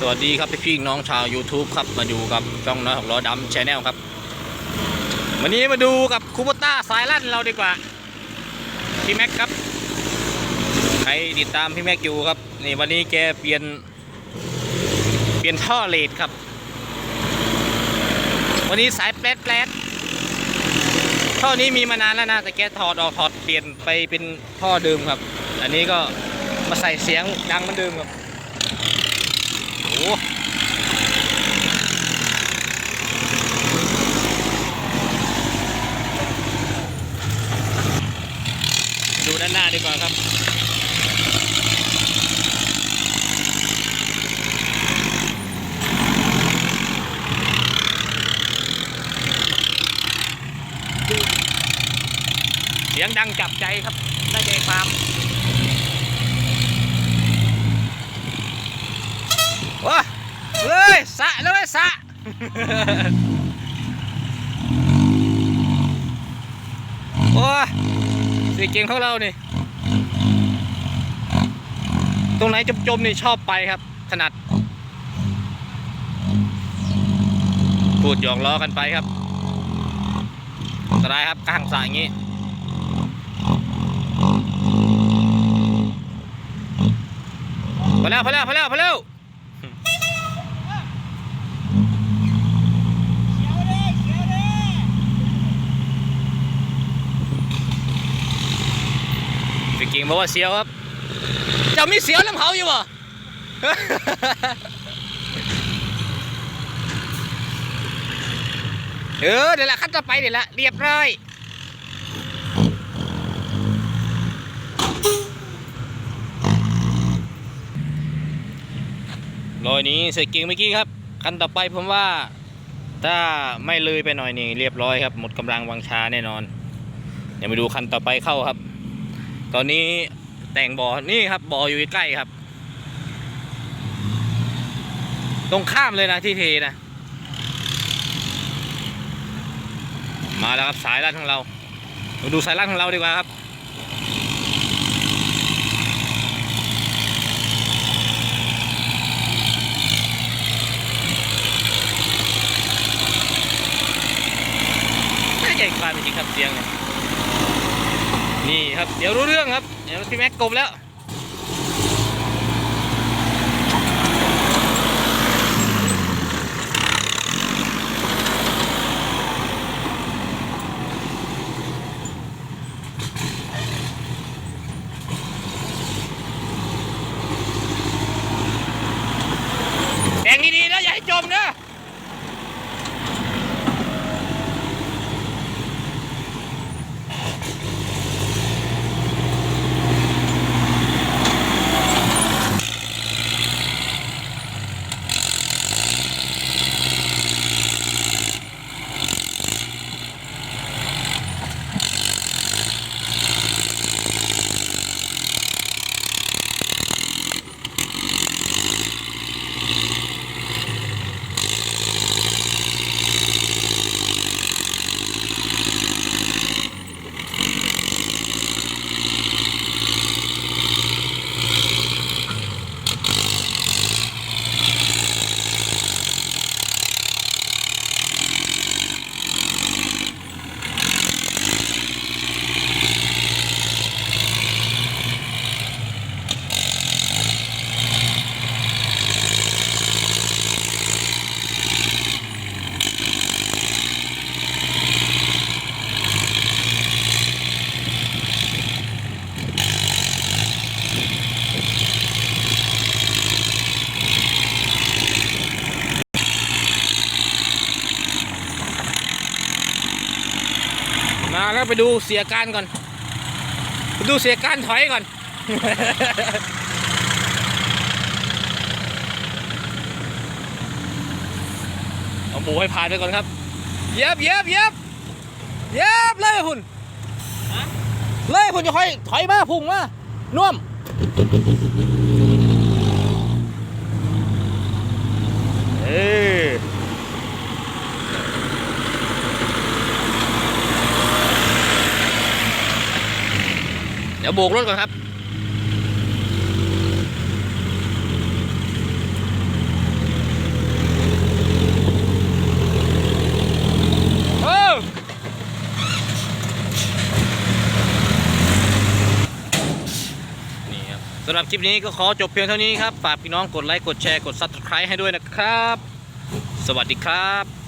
สวัสดีครับพี่พี่น้องชาว YouTube ครับมาอยู่กับจ้องน้อยหกล้อดำชแนลครับ วันนี้มาดูกับคูปต้าสายลั่นเราดีกว่า พี่แม็กครับใครติดตามพี่แม็กอยู่ครับนี่วันนี้แกเปลี่ยน เปลี่ยนท่อเลดครับ วันนี้สายแปลดแปลดท่อนี้มีมานานแล้วนะแต่แกถอดออกถอดเปลี่ยนไปเป็นท่อเดิมครับ อันนี้ก็มาใส่เสียงดังเหมือนเดิมครับ โอ้ดูด้านหน้าดีกว่าครับเสียงดังจับใจครับได้ใจความว้า เลยสะเลยสะโอ้สีเก่งของเรานี่ ตรงไหนจมๆนี่ชอบไปครับ ถนัด พูดหยอกล้อกันไปครับอันตรายครับกลางสระอย่างนี้พอแล้วพอแล้วพอแล้วพอแล้ว พี่กิ่งบอกว่าเสียวครับจ้ามีเสียวน้ำเขาอยู่บ่เออเดี๋ยวละขั้นต่อไปเดี๋ยวละเรียบร้อยรอยนี้เสร็จกิ่งเมื่อกี้ครับคันต่อไปผมว่า ถ้าไม่เลยไปหน่อยนี่เรียบร้อยครับ หมดกำลังวังชาแน่นอน เดี๋ยวมาดูคันต่อไปเข้าครับ ตอนนี้แต่งบ่อนี่ครับบ่ออยู่ใกล้ครับ ตรงข้ามเลยนะที่เทนะ มาแล้วครับสายลัดของเรามาดูสายลัดของเราดีกว่าครับน่ใหญ่กว่าจริงครับเสียงเนี่ย นี่ครับ เดี๋ยวรู้เรื่องครับ เดี๋ยวพี่แม็กกลมแล้ว มาแล้วไปดูเสียการก่อนไปดูเสียการถอยก่อน เอาหมูให้ผ่านไปก่อนครับเย็บเย็บเย็บเย็บเลยหุ่นเลยหุ่นจะค่อยถอยมาพุ่งมาน่วมเออ ดี๋ยวโบกรถก่อนครับ โอ้นี่สำหรับคลิปนี้ก็ขอจบเพียงเท่านี้ครับ ฝากพี่น้องกดไลค์ กดแชร์ กดซับสไคร b e ให้ด้วยนะครับ สวัสดีครับ